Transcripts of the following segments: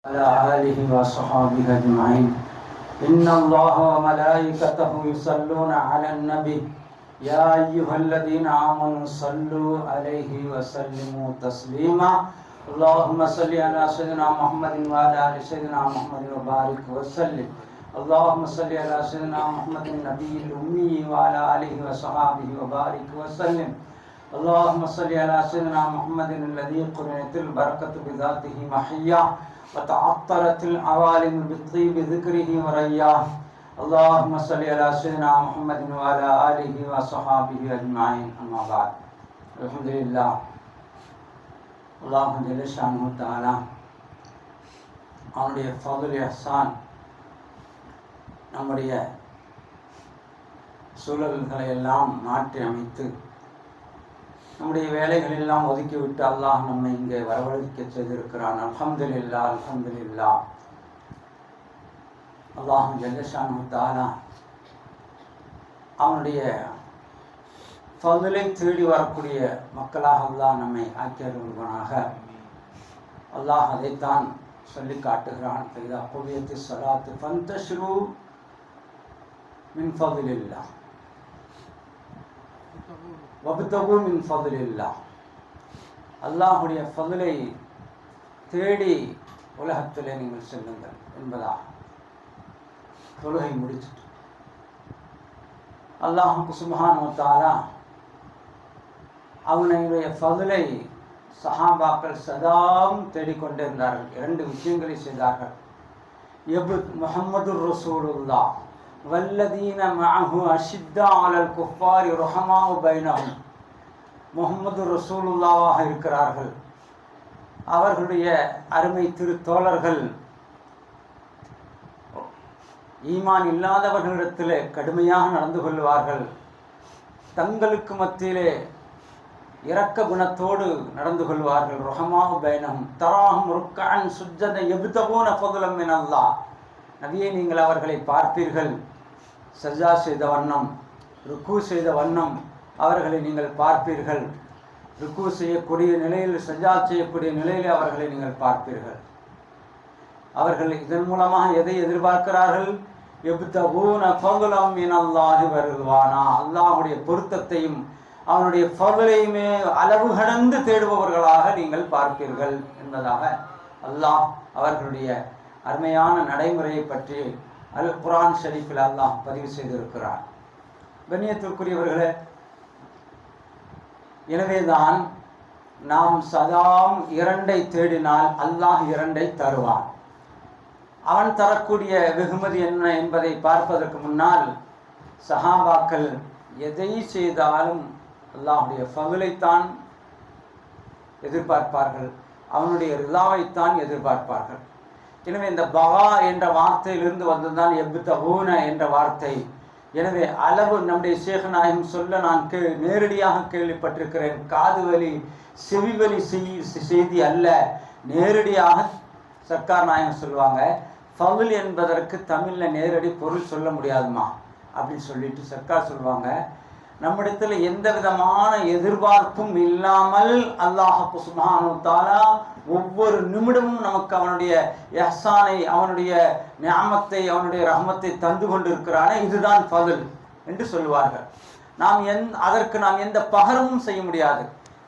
على آله وصحابه أجمعين. إن الله وملائكته يصلون على النبي. يا أيها الذين آمنوا صلوا عليه وسلموا تسليما. اللهم صل على سيدنا محمد وعلى آل سيدنا محمد وبارك وسلم. اللهم صل على سيدنا محمد النبي الأمي وعلى آله وصحابه وبارك وسلم. اللهم صل على سيدنا محمد الذي قرنت البركة بذاته محيا. وتعطرت العوالم بالطيب ذكره ورياه اللهم صل على سيدنا محمد وعلى آله وصحابه أجمعين أما بعد الحمد لله அல்லாஹ் ஜெலிஷானு தாலா அவனுடைய ஃபதுல் எஹ்சான் நம்முடைய சூழல்களை எல்லாம் மாற்றி அமைத்து நம்முடைய வேலைகள் எல்லாம் ஒதுக்கிவிட்டு அல்லாஹ் நம்மை இங்கே வரவழைக்க செய்திருக்கிறான். அல்ஹம்துலில்லா அல்ஹம்துலில்லா அல்லாஹ் ஜல்லஷானு தாலா அவனுடைய ஃபதுலை தேடி வரக்கூடிய மக்களாக அல்லாஹ் நம்மை ஆக்கியருள்வனாக. அல்லாஹ் அதைத்தான் சொல்லி காட்டுகிறான். இதா குவியத்து சலாத்து ஃபந்தஷ்ரு மின் ஃபதுலில்லா வபுத்தகு ஃபதுலில்லா அல்லாஹுடைய ஃபதுலை தேடி உலகத்திலே நீங்கள் செல்லுங்கள் என்பதா தொழுகை முடிச்சுட்டு. அல்லாஹுக்கு சுபஹானு அவனுடைய ஃபதுலை சஹாபாக்கள் சதாம் தேடிக்கொண்டிருந்தார்கள். இரண்டு விஷயங்களை செய்தார்கள். எபு முகமது ரசூலுல்லா வல்லதீன மஅஹு அஷித்தா அலல் குஃபாரி ரொஹமாவு பைனஹும் முகமது ரசூலுல்லாவாக இருக்கிறார்கள். அவர்களுடைய அருமை திரு தோழர்கள் ஈமான் இல்லாதவர்களிடத்திலே கடுமையாக நடந்து கொள்வார்கள். தங்களுக்கு மத்தியிலே இரக்க குணத்தோடு நடந்து கொள்வார்கள். ரொஹமாவு பயணம் தராஹும் ருக்கான் சுஜத எபுதபோன பொதுலம் அல்லா நபியை நீங்கள் அவர்களை பார்ப்பீர்கள் சஜா செய்த வண்ணம் ருக்கு செய்த வண்ணம் அவர்களை நீங்கள் பார்ப்பீர்கள் ருக்கு செய்யக்கூடிய நிலையில் சஜா செய்யக்கூடிய நிலையில் அவர்களை நீங்கள் பார்ப்பீர்கள் அவர்கள் இதன் மூலமாக எதை எதிர்பார்க்கிறார்கள்? எபுத்தபூன ஃபதுலம் மினல்லாஹி வருவானா அல்லாஹுடைய பொருத்தத்தையும் அவனுடைய ஃபதுலையுமே அளவு கடந்து தேடுபவர்களாக நீங்கள் பார்ப்பீர்கள் என்பதாக அல்லாஹ் அவர்களுடைய அருமையான நடைமுறையை பற்றி அல் குரான் ஷரீஃபில் அல்லாஹ் பதிவு செய்திருக்கிறார். கண்ணியத்திற்குரியவர்களே எனவேதான் நாம் சதாம் இரண்டை தேடினால் அல்லாஹ் இரண்டை தருவான். அவன் தரக்கூடிய வெகுமதி என்ன என்பதை பார்ப்பதற்கு முன்னால் சஹாபாக்கள் எதை செய்தாலும் அல்லாஹுடைய ஃபகுலைத்தான் எதிர்பார்ப்பார்கள். அவனுடைய ரிலாவைத்தான் எதிர்பார்ப்பார்கள். எனவே இந்த பகா என்ற வார்த்தையிலிருந்து வந்ததுதான் ஹூன என்ற வார்த்தை. எனவே அளவு நம்முடைய சேகநாயகம் சொல்ல நான் கே நேரடியாக கேள்விப்பட்டிருக்கிறேன். காது வலி செவி வலி செய்தி அல்ல. நேரடியாக சர்க்கார் நாயகம் சொல்லுவாங்க ஃபவுல் என்பதற்கு தமிழில் நேரடி பொருள் சொல்ல முடியாதுமா? அப்படின்னு சொல்லிட்டு சர்க்கார் சொல்லுவாங்க நம்மிடத்தில் எந்த விதமான எதிர்பார்ப்பும் இல்லாமல் அல்லாஹப்பு சுபானு தாலா ஒவ்வொரு நிமிடமும் நமக்கு அவனுடைய எஹ்சானை அவனுடைய ஞாமத்தை அவனுடைய ரஹமத்தை தந்து கொண்டிருக்கிறானே. இதுதான் பதில் என்று சொல்லுவார்கள். நாம் எந் அதற்கு நாம் எந்த பகரமும் செய்ய முடியாது.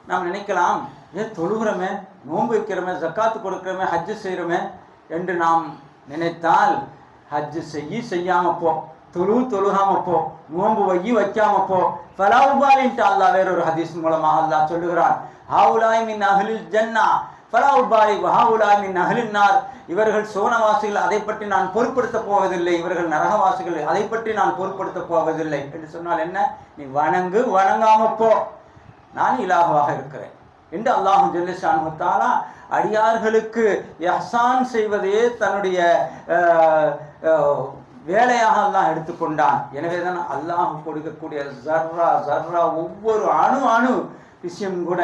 நாம் நினைக்கலாம் ஏன் தொழுகிறோமே நோன்பு வைக்கிறோமே ஜக்காத்து கொடுக்குறோமே ஹஜ்ஜு செய்கிறோமே என்று நாம் நினைத்தால் ஹஜ்ஜு செய்ய செய்யாமல் போ தொழு தொழுகாம போ நோன்பு வையி வைக்காம போ ஃபலாவுபாலின்ட்டு அல்லாஹ் வேறொரு ஹதீஸ் மூலமாக அல்லாஹ் சொல்லுகிறான். ஹாவுலாய் மின் அகலில் ஜன்னா. ஃபலாவுபாலி ஹாவுலாய் மின் அகலின் நார். இவர்கள் சோனவாசிகள் அதை பற்றி நான் பொருட்படுத்த போவதில்லை. இவர்கள் நரகவாசிகள் அதை பற்றி நான் பொருட்படுத்த போவதில்லை. என்று சொன்னால் என்ன? நீ வணங்கு வணங்காம போ நான் இலாகவாக இருக்கிறேன். என்று அல்லாஹு ஜல்லிஷானுத்தாலா அடியார்களுக்கு எஹசான் செய்வதே தன்னுடைய வேலையாக அல்லாஹ் எடுத்துக்கொண்டான். எனவே தான் அல்லாஹ் கொடுக்கக்கூடிய ஜர்ரா ஜர்ரா ஒவ்வொரு அணு அணு விஷயம் கூட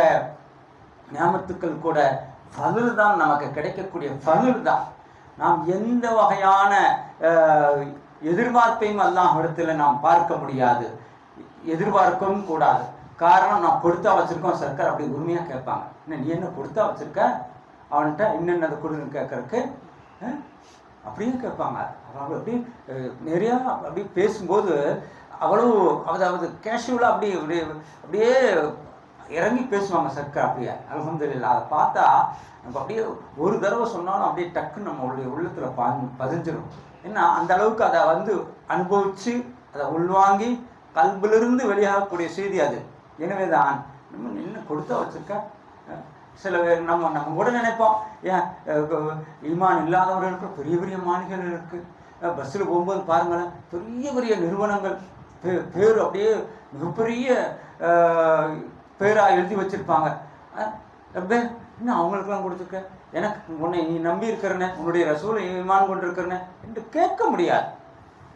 ஞாபகத்துக்கள் கூட ஃபதுல் தான் நமக்கு கிடைக்கக்கூடிய ஃபதுல் தான் நாம் எந்த வகையான எதிர்பார்ப்பையும் அல்லாஹ் இடத்துல நாம் பார்க்க முடியாது. எதிர்பார்க்கவும் கூடாது. காரணம் நான் கொடுத்தா வச்சிருக்கோம் சர்க்கார் அப்படி உரிமையாக கேட்பாங்க. என்ன நீ என்ன கொடுத்தா வச்சிருக்க? அவன்கிட்ட இன்னென்னது கொடுன்னு கேட்கறக்கு அப்படியே கேட்பாங்க. அவங்க அப்படியே நிறையா அப்படியே பேசும்போது அவ்வளவு அதாவது கேஷுவலாக அப்படியே அப்படியே அப்படியே இறங்கி பேசுவாங்க சர்க்கர் அப்படியே. அலமதுல்லா அதை பார்த்தா நம்ம அப்படியே ஒரு தடவை சொன்னாலும் அப்படியே டக்குன்னு நம்மளுடைய உள்ளத்தில் பா பதிஞ்சிடும் ஏன்னா அந்த அளவுக்கு அதை வந்து அனுபவித்து அதை உள்வாங்கி கல்பிலிருந்து வெளியாகக்கூடிய செய்தி அது. எனவே தான் நம்ம என்ன கொடுத்தா வச்சுருக்கேன் சில பேர் நம்ம நம்ம கூட நினைப்போம். ஏன் இமான் ஈமான் இல்லாதவர்களுக்கு பெரிய பெரிய மாளிகைகள் இருக்குது பஸ்ஸில் போகும்போது பாருங்களேன் பெரிய பெரிய நிறுவனங்கள் பே- பேர் அப்படியே மிகப்பெரிய பேராக எழுதி வச்சிருப்பாங்க. அஹ், ரப்பே இன்னும் அவங்களுக்கெல்லாம் கொடுத்துருக்க? எனக்கு உன்னை நீ நம்பி இருக்கிறனே உன்னுடைய ரசூலை ஈமான் கொண்டிருக்கிறனே என்று கேட்க முடியாது.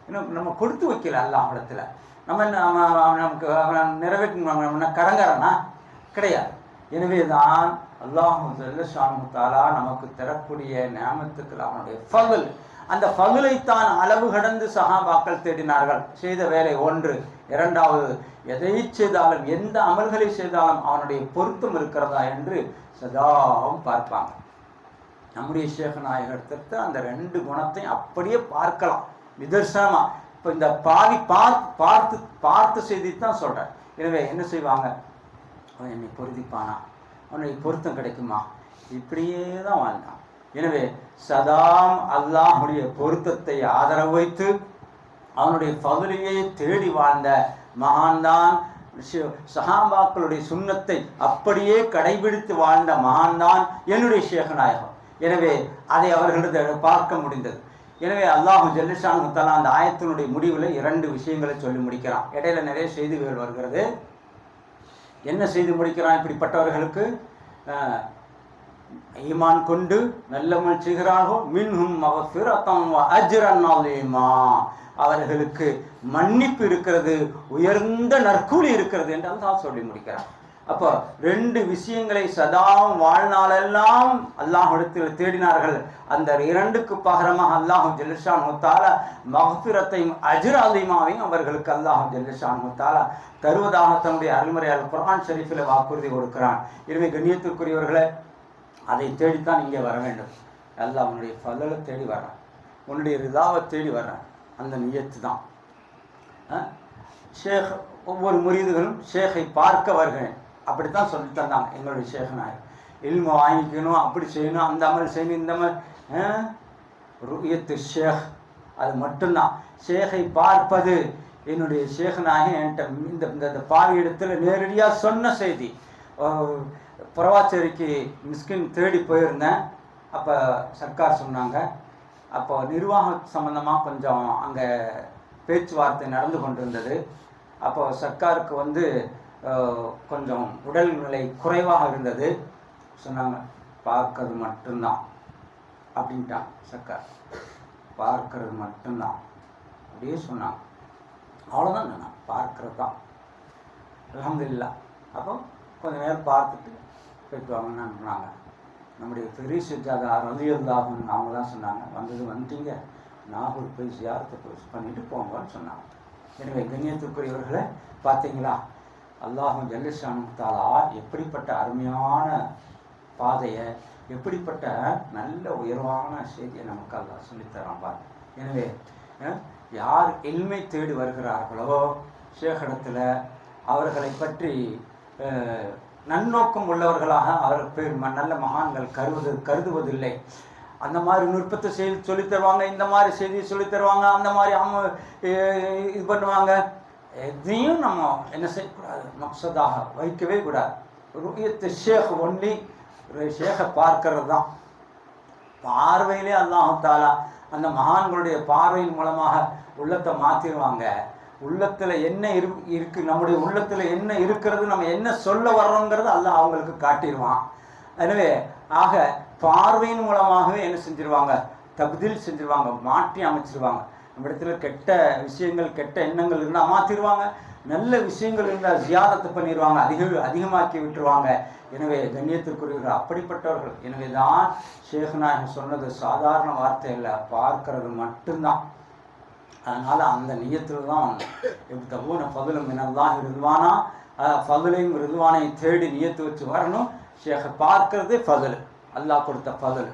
இன்னும் நம்ம கொடுத்து வைக்கல அல்ல இடத்துல நம்ம என்ன நமக்கு அவன் நிறைவேற்ற நம்ம கிடையாது. எனவே தான் அல்லாஹு தாலா நமக்கு தரக்கூடிய நியமத்துக்கள் அவனுடைய ஃபகுல். அந்த ஃபகுலைத்தான் அளவு கடந்து சஹாபாக்கள் தேடினார்கள். செய்த வேலை ஒன்று. இரண்டாவது எதை செய்தாலும் எந்த அமல்களை செய்தாலும் அவனுடைய பொருத்தம் இருக்கிறதா என்று சதாவும் பார்ப்பாங்க. நம்முடைய சேக நாயகத்திற்கு அந்த ரெண்டு குணத்தையும் அப்படியே பார்க்கலாம். நிதர்சனமா. இப்போ இந்த பாவி பார்த்து பார்த்து பார்த்து செய்தி தான் சொல்றேன் எனவே என்ன செய்வாங்க? அவன் என்னை பொருதிப்பானா? அவனுடைய பொருத்தம் கிடைக்குமா? இப்படியே தான் வாழ்ந்தான். எனவே சதாம் அல்லாஹுடைய பொருத்தத்தை ஆதரவு வைத்து அவனுடைய பகுதியை தேடி வாழ்ந்த மகான்தான் ஷி- சஹாபாக்களுடைய சுண்ணத்தை அப்படியே கடைபிடித்து வாழ்ந்த மகான்தான் என்னுடைய சேகநாயகம். எனவே அதை அவர்களிடம் பார்க்க முடிந்தது. எனவே அல்லாஹு ஜல்லிஷான் முத்தலா அந்த ஆயத்தினுடைய முடிவில் இரண்டு விஷயங்களை சொல்லி முடிக்கிறான். இடையில நிறைய செய்திகள் வருகிறது. என்ன செய்து முடிக்கிறான் இப்படிப்பட்டவர்களுக்கு? ஈமான் கொண்டு நல்லமல் செய்கிறார்களோ? மின்ஹும் மகஃபிரத்தம் அஜ்ரன் அலீமா. அவர்களுக்கு மன்னிப்பு இருக்கிறது உயர்ந்த நற்கூலி இருக்கிறது என்று தான் சொல்லி முடிக்கிறார் அப்போ ரெண்டு விஷயங்களை சதாவும் வாழ்நாளெல்லாம் அல்லாஹ்விடத்தில் தேடினார்கள். அந்த இரண்டுக்கு பகரமாக அல்லாஹ் ஜெல்லிஷான் முத்தால மகஃபிரத்தையும் அஜிர் அலிமாவையும் அவர்களுக்கு அல்லாஹ் ஜெல்லிஷான் முத்தால தருவதாக தன்னுடைய அருள்முறையால் குரான் ஷெரீஃபில் வாக்குறுதி கொடுக்கிறான். எனவே கண்ணியத்திற்குரியவர்களே அதை தேடித்தான் இங்கே வர வேண்டும். அல்லாஹ் உன்னுடைய ஃபலலை தேடி வர்றான். உன்னுடைய ரிதாவை தேடி வர்றான். அந்த நியத்து தான். ஷேக் ஒவ்வொரு முறிதுகளும் ஷேகை பார்க்க வருகிறேன். அப்படித்தான் சொல்லி தந்தாங்க எங்களுடைய சேகனாய் இல்ம வாங்கிக்கணும் அப்படி செய்யணும் அந்த அமல் செய்யணும் இந்த மாதிரி ருயத்து ஷேக். அது மட்டும்தான். ஷேகை பார்ப்பது என்னுடைய ஷேகனாக என்கிட்ட இந்த இந்த- இந்த பாவி இடத்துல நேரடியாக சொன்ன செய்தி. புறவாச்சேரிக்கு மிஸ்கின் தேடி போயிருந்தேன். அப்போ சர்க்கார் சொன்னாங்க. அப்போ நிர்வாக சம்மந்தமாக கொஞ்சம் அங்கே பேச்சுவார்த்தை நடந்து கொண்டிருந்தது. அப்போ சர்க்காருக்கு வந்து கொஞ்சம் உடல்நிலை குறைவாக இருந்தது. சொன்னாங்க பார்க்கறது மட்டும்தான் அப்படின்ட்டான் சக்கர் பார்க்கறது மட்டும்தான் அப்படியே சொன்னாங்க அவ்வளோதான் நான் பார்க்கறது தான். அலமதுல்லா அப்போ கொஞ்ச நேரம் பார்த்துட்டு போயிட்டு வாங்கன்னு சொன்னாங்க. நம்முடைய பெரிய சுஜாதா ரலியுல்லாஹும் அவங்க தான் சொன்னாங்க வந்தது வந்துட்டீங்க நாகூர் போய் ஜியாரத்தை போய் பண்ணிட்டு போங்கன்னு சொன்னாங்க. எனவே கண்ணியத்துக்குரியவர்களை பார்த்தீங்களா? அல்லாஹும் ஜல்லிஷானு தாலா எப்படிப்பட்ட அருமையான பாதையை எப்படிப்பட்ட நல்ல உயர்வான செய்தியை நமக்கு அல்லாஹ் சொல்லித்தரான் பார். எனவே யார் எளிமை தேடி வருகிறார்களோ சேகரத்தில் அவர்களை பற்றி நன்னோக்கம் உள்ளவர்களாக அவர் பேர் ம- நல்ல மகான்கள் கருவது கருதுவதில்லை. அந்த மாதிரி நுட்பத்தை செய்தி சொல்லித் தருவாங்க இந்த மாதிரி செய்தி சொல்லித் தருவாங்க அந்த மாதிரி அவங்க இது பண்ணுவாங்க. எதையும் நம்ம என்ன செய்யக்கூடாது? மக்சதாக வைக்கவே கூடாது. ருயத்து ஷேக் ஒன்லி ஷேகை பார்க்கறது தான். பார்வையிலே அல்லாஹாலா அந்த மகான்களுடைய பார்வையின் மூலமாக உள்ளத்தை மாற்றிடுவாங்க உள்ளத்தில் என்ன இரு இருக்கு நம்முடைய உள்ளத்தில் என்ன இருக்கிறது நம்ம என்ன சொல்ல வர்றோங்கிறது அல்லாஹ் அவங்களுக்கு காட்டிடுவான் எனவே ஆக பார்வையின் மூலமாகவே என்ன செஞ்சிருவாங்க? தப்தில் செஞ்சிருவாங்க மாற்றி அமைச்சிருவாங்க. நம்மிடத்தில் கெட்ட விஷயங்கள் கெட்ட எண்ணங்கள் இருந்தால் மாற்றிடுவாங்க நல்ல விஷயங்கள் இருந்தால் ஜியாதத்தை பண்ணிடுவாங்க அதிக அதிகமாக்கி விட்டுருவாங்க. எனவே கண்ணியத்திற்குரியவர்கள் அப்படிப்பட்டவர்கள். எனவே தான் சேகநாயகன் சொன்னது சாதாரண வார்த்தை இல்லை பார்க்கறது மட்டும்தான். அதனால் அந்த நியத்தில் தான் எப்படி தபூன ஃபதுலும் மினல்லாஹி ரிதுவானா. ஃபதுலையும் ரிதுவானையும் தேடி நியத்து வச்சு வரணும். ஷேக பார்க்கறதே பதில் அல்லாஹ் கொடுத்த பதில்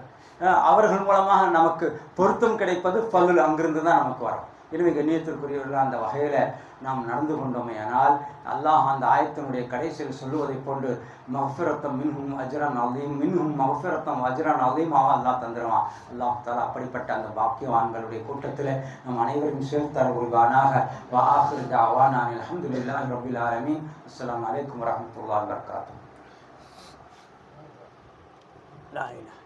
அவர்கள் மூலமாக நமக்கு பொருத்தம் கிடைப்பது பல்லு அங்கிருந்து தான் நமக்கு வரும். எனவே கண்ணியத்திற்குரியவர்கள் அந்த வகையில் நாம் நடந்து கொண்டோமே ஆனால் அல்லாஹ் அந்த ஆயத்தினுடைய கடைசியில் சொல்லுவதைப் போன்று மஃபிரத்தம் மின்ஹும் அஜ்ரான் அதையும் மின்ஹும் மஃபிரத்தம் அஜ்ரான் அதையுமாக அல்லாஹ் தந்துடுவான் அல்லாஹ் தாலா அப்படிப்பட்ட அந்த பாக்கியவான்களுடைய கூட்டத்தில் நம் அனைவரும் சேர்த்தர உருவானாக வாஹிர் தாவா நான் ரபில் ஆலமீன். அஸ்ஸலாமு அலைக்கும் வரஹ்மத்துல்லாஹி வபரகாத்துஹு. லா இலாஹ